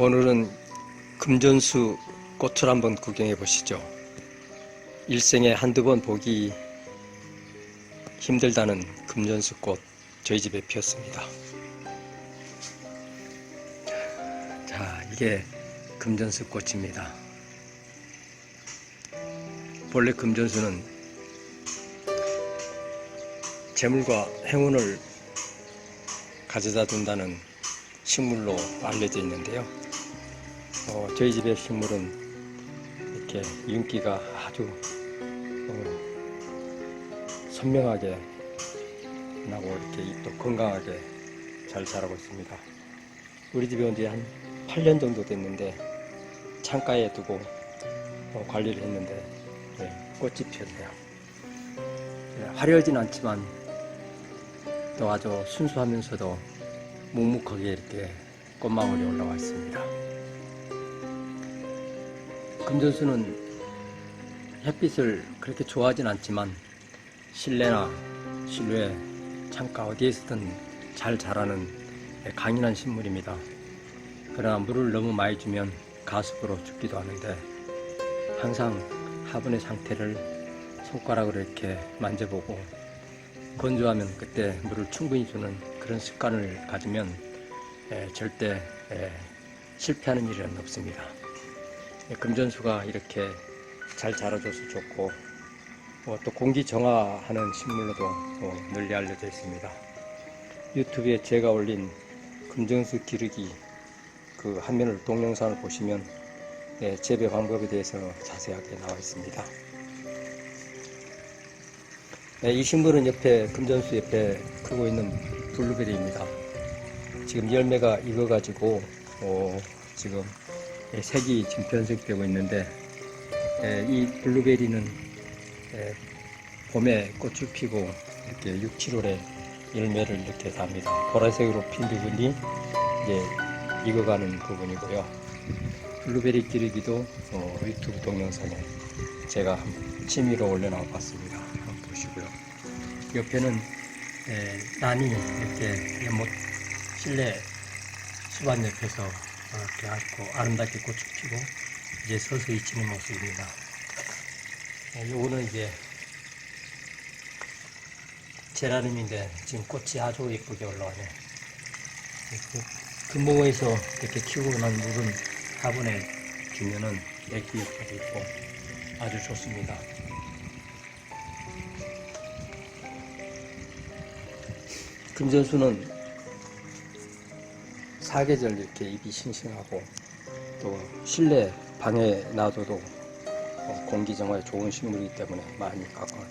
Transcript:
오늘은 금전수 꽃을 한번 구경해 보시죠. 일생에 한두 번 보기 힘들다는 금전수 꽃 저희 집에 피었습니다. 자, 이게 금전수 꽃입니다. 본래 금전수는 재물과 행운을 가져다 준다는 식물로 알려져 있는데요. 어, 저희 집의 식물은 이렇게 윤기가 아주 어, 선명하게 나고 이렇게 또 건강하게 잘 자라고 있습니다. 우리 집에 온 지 한 8년 정도 됐는데 창가에 두고 어, 관리를 했는데 네, 꽃이 피었네요. 네, 화려하진 않지만 또 아주 순수하면서도 묵묵하게 이렇게 꽃망울이 올라와 있습니다. 금전수는 햇빛을 그렇게 좋아하진 않지만 실내나 실외, 창가 어디에서든 잘 자라는 강인한 식물입니다. 그러나 물을 너무 많이 주면 가습으로 죽기도 하는데 항상 화분의 상태를 손가락으로 이렇게 만져보고 건조하면 그때 물을 충분히 주는 그런 습관을 가지면 에, 절대 에, 실패하는 일은 없습니다. 예, 금전수가 이렇게 잘 자라줘서 좋고 어, 또 공기 정화하는 식물로도 어, 널리 알려져 있습니다. 유튜브에 제가 올린 금전수 기르기 그 화면을 동영상을 보시면 예, 재배 방법에 대해서 자세하게 나와 있습니다. 네, 이 식물은 옆에 금전수 옆에 크고 있는 블루베리입니다. 지금 열매가 익어가지고 어, 지금 예, 색이 지금 변색되고 있는데 예, 이 블루베리는 예, 봄에 꽃을 피고 이렇게 6, 7월에 열매를 이렇게 답니다. 보라색으로 핀 부분이 이제 익어가는 부분이고요. 블루베리 기르기도 어, 유튜브 동영상에 제가 한 취미로 올려놔 봤습니다. 한번 보시고요. 옆에는 에, 난이 이렇게 연못 실내 수반 옆에서 이렇게 아주 아름답게 꽃이 피고 이제 서서히 지는 모습입니다. 에, 요거는 이제 제라늄인데 지금 꽃이 아주 예쁘게. 그 금붕어에서 이렇게 키우고 난 물은 화분에 주면은 효과도 있고 아주 좋습니다. 금전수는 사계절 이렇게 잎이 싱싱하고 또 실내 방에 놔둬도 어, 공기 정화에 좋은 식물이기 때문에 많이 있습니다.